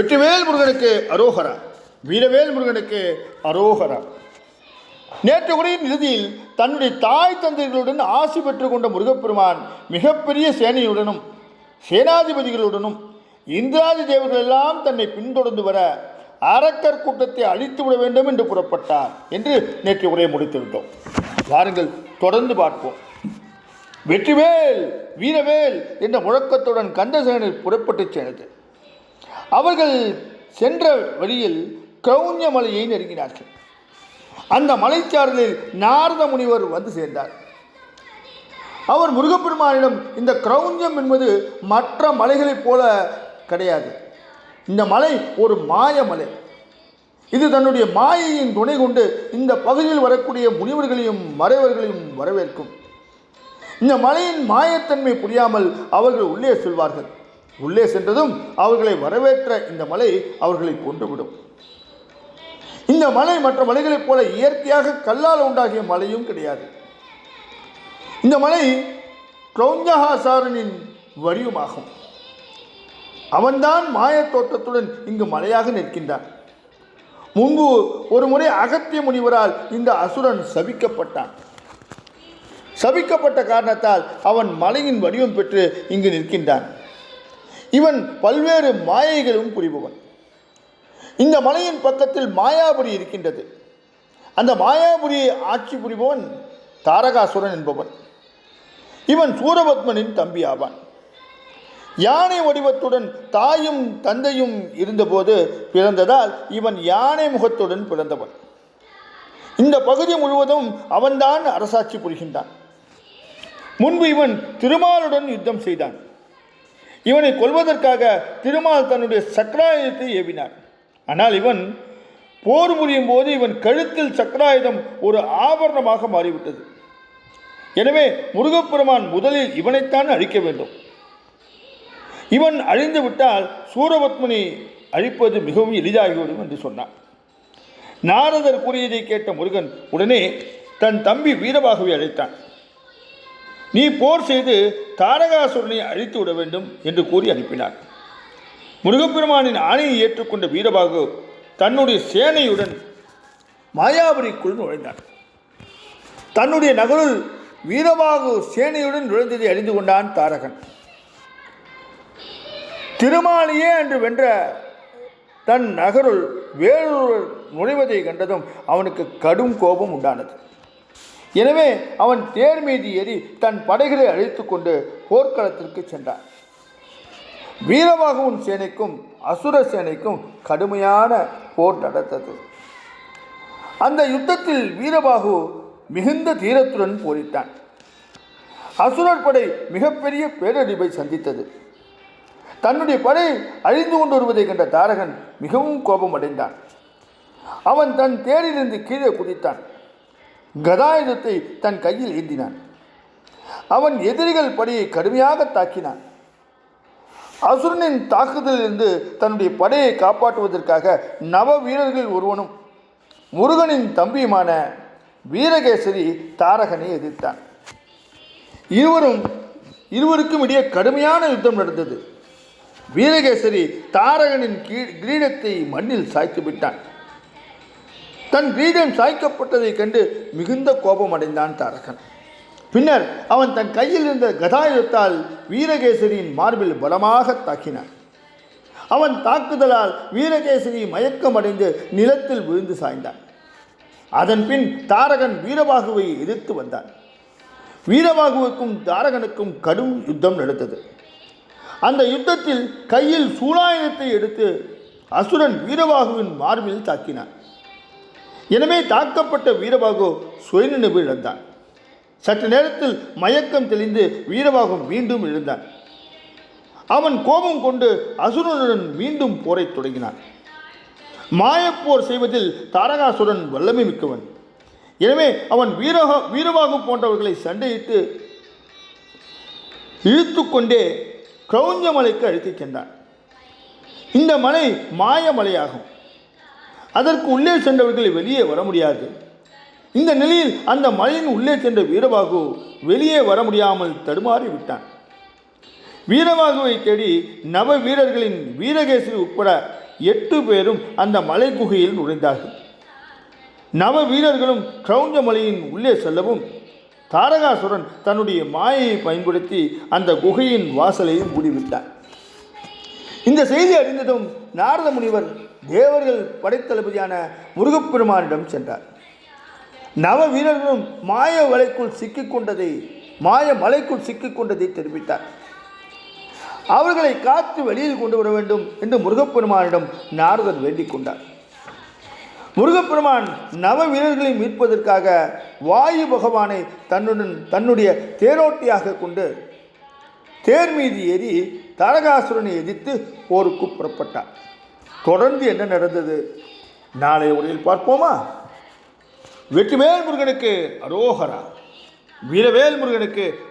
வெற்றிவேல் முருகனுக்கு அரோகரா வீரவேல் முருகனுக்கு அரோகரா. நேற்று உரையின் இறுதியில் தன்னுடைய தாய் தந்தைகளுடன் ஆசி பெற்றுக் கொண்ட முருகப்பெருமான் மிகப்பெரிய சேனையுடனும் சேனாதிபதிகளுடனும் இந்திராதி தேவர்கள் எல்லாம் தன்னை பின்தொடர்ந்து வர அரக்கர் கூட்டத்தை அழித்து விட வேண்டும் என்று புறப்பட்டார் என்று நேற்று உரையை முடித்துவிட்டோம். வாருங்கள் தொடர்ந்து பார்ப்போம். வெற்றிவேல் வீரவேல் என்ற முழக்கத்துடன் கந்தசேனர் புறப்பட்டுச் சென்றது. அவர்கள் சென்ற வழியில் கவுஞ்ச மலையை நெருங்கினார்கள். அந்த மலைச்சாரலில் நாரத முனிவர் வந்து சேர்ந்தார். அவர் முருகப்பெருமானிடம் இந்த கிரௌஞ்சம் என்பது மற்ற மலைகளைப் போல கிடையாது. இந்த மலை ஒரு மாய மலை. இது தன்னுடைய மாயையின் துணை கொண்டு இந்த பகுதியில் வரக்கூடிய முனிவர்களையும் மறைவர்களையும் வரவேற்கும். இந்த மலையின் மாயத்தன்மை புரியாமல் அவர்கள் உள்ளே செல்வார்கள். உள்ளே சென்றதும் அவர்களை வரவேற்ற இந்த மலை அவர்களை கொண்டுவிடும் இந்த மலை மற்ற மலைகளைப் போல இயற்கையாக கல்லால் உண்டாகிய மலையும் கிடையாது. இந்த மலை கிரௌஞ்சஹாசாரனின் வடிவமாகும். அவன்தான் மாயத் தோற்றத்துடன் இங்கு மலையாக நிற்கின்றான். முன்பு ஒரு முறை அகத்திய முனிவரால் இந்த அசுரன் சபிக்கப்பட்டான். சபிக்கப்பட்ட காரணத்தால் அவன் மலையின் வடிவம் பெற்று இங்கு நிற்கின்றான். இவன் பல்வேறு மாயைகளும் புரிபவன். இந்த மலையின் பக்கத்தில் மாயாபுரி இருக்கின்றது. அந்த மாயாபுரியை ஆட்சி புரிபவன் தாரகாசுரன் என்பவன். இவன் சூரபத்மனின் தம்பி ஆவான் யானை வடிவத்துடன் தாயும் தந்தையும் இருந்தபோது பிறந்ததால் இவன் யானை முகத்துடன் பிறந்தவன். இந்த பகுதி முழுவதும் அவன்தான் அரசாட்சி புரிகின்றான். முன்பு இவன் திருமாலுடன் யுத்தம் செய்தான். இவனை கொல்வதற்காக திருமால் தன்னுடைய சக்கராயுதத்தை ஏவினார் ஆனால் இவன் போர் புரியும் போது இவன் கழுத்தில் சக்கராயுதம் ஒரு ஆபரணமாக மாறிவிட்டது. எனவே முருகப்பெருமான் முதலில் இவனைத்தான் அழிக்க வேண்டும். இவன் அழிந்து விட்டால் சூரபத்மனை அழிப்பது மிகவும் எளிதாகிவிடும் என்று சொன்னான். நாரதர் கூறியதை கேட்ட முருகன் உடனே தன் தம்பி வீரபாகுவை அழைத்தான். நீ போர் செய்து தாரகாசுரனை அழித்து விட வேண்டும் என்று கூறி அனுப்பினார். முருகப்பெருமானின் ஆணையை ஏற்றுக்கொண்ட வீரபாகு தன்னுடைய சேனையுடன் மாயாபுரிக்குள் நுழைந்தார். தன்னுடைய நகருள் வீரபாகு சேனையுடன் நுழைந்ததை அறிந்து கொண்டான் தாரகன். திருமாலியே என்று வென்ற தன் நகருள் வேறொரு நுழைவதை கண்டதும் அவனுக்கு கடும் கோபம் உண்டானது. எனவே அவன் தேர் மீது ஏறி தன் படைகளை அழைத்து கொண்டு போர்க்களத்திற்கு சென்றான். வீரபாகுவின் சேனைக்கும் அசுர சேனைக்கும் கடுமையான போர் நடந்தது. அந்த யுத்தத்தில் வீரபாகு மிகுந்த தீரத்துடன் போரிட்டான். அசுரர் படை மிகப்பெரிய பேரழிவை சந்தித்தது. தன்னுடைய படை அழிந்து கொண்டு வருவதை கண்ட தாரகன் மிகவும் கோபமடைந்தான். அவன் தன் தேரிலிருந்து கீழே குதித்தான். கதாயுதத்தை தன் கையில் ஏந்தினான். அவன் எதிரிகள் படையை கடுமையாக தாக்கினான். அசுரனின் தாக்குதலிலிருந்து தன்னுடைய படையை காப்பாற்றுவதற்காக நவ வீரர்கள் ஒருவனும் முருகனின் தம்பியுமான வீரகேசரி தாரகனை எதிர்த்தான். இருவரும் இருவருக்கும் இடையே கடுமையான யுத்தம் நடந்தது. வீரகேசரி தாரகனின் கீழ் கிரீடத்தை மண்ணில் சாய்த்து விட்டான் தன் வீரன் சாய்க்கப்பட்டதைக் கண்டு மிகுந்த கோபம் அடைந்தான் தாரகன். பின்னர் அவன் தன் கையில் இருந்த கதாயுதத்தால் வீரகேசரியின் மார்பில் பலமாக தாக்கினான். அவன் தாக்குதலால் வீரகேசரி மயக்கம் அடைந்து நிலத்தில் விழுந்து சாய்ந்தான். அதன் பின் தாரகன் வீரபாகுவை எதிர்த்து வந்தான். வீரபாகுவுக்கும் தாரகனுக்கும் கடும் யுத்தம் நடந்தது. அந்த யுத்தத்தில் கையில் சூலாயுதத்தை எடுத்து அசுரன் வீரபாகுவின் மார்பில் தாக்கினான். எனவே தாக்கப்பட்ட வீரபாகு சுயநினைவு இழந்தான் சற்று நேரத்தில் மயக்கம் தெளிந்து வீரபாகம் மீண்டும் எழுந்தான். அவன் கோபம் கொண்டு அசுரனுடன் மீண்டும் போரைத் தொடங்கினான். மாயப்போர் செய்வதில் தாரகாசுரன் வல்லமை மிக்கவன். எனவே அவன் வீரக வீரபாகு போன்றவர்களை சண்டையிட்டு இழுத்து கொண்டே கிரௌஞ்ச மலைக்கு அழைத்துச் சென்றான். இந்த மலை மாய மலையாகும் அதற்கு உள்ளே சென்றவர்கள் வெளியே வர முடியாது. இந்த நிலையில் அந்த மலையின் உள்ளே சென்ற வீரபாகு வெளியே வர முடியாமல் தடுமாறி விட்டான். வீரபாகுவை தேடி நவ வீரர்களின் வீரகேசரி உட்பட எட்டு பேரும் அந்த மலை குகையில் நுழைந்தார்கள். நவ வீரர்களும் கிரௌஞ்ச மலையின் உள்ளே செல்லவும் தாரகாசுரன் தன்னுடைய மாயையை பயன்படுத்தி அந்த குகையின் வாசலையும் மூடிவிட்டார் இந்த செய்தி அறிந்ததும் நாரத முனிவர் தேவர்கள் படைத்தளபதியான முருகப்பெருமானிடம் சென்றார். நவ வீரர்களும் மாய வலைக்குள் சிக்கிக்கொண்டதை மாய மலைக்குள் சிக்கிக்கொண்டதை தெரிவித்தார். அவர்களை காத்து வெளியில் கொண்டு வர வேண்டும் என்று முருகப்பெருமானிடம் நாரதர் வேண்டிக் கொண்டார். முருகப்பெருமான் நவ வீரர்களை மீட்பதற்காக வாயு பகவானை தன்னுடன் தன்னுடைய தேரோட்டியாக கொண்டு தேர் மீது ஏறி தரகாசுரனை எதிர்த்து போருக்கு புறப்பட்டார். தொடர்ந்து என்ன நடந்தது? நாளைய உரையில் பார்ப்போமா? வெற்றிவேல் முருகனுக்கு அரோகரா. வீரவேல் முருகனுக்கு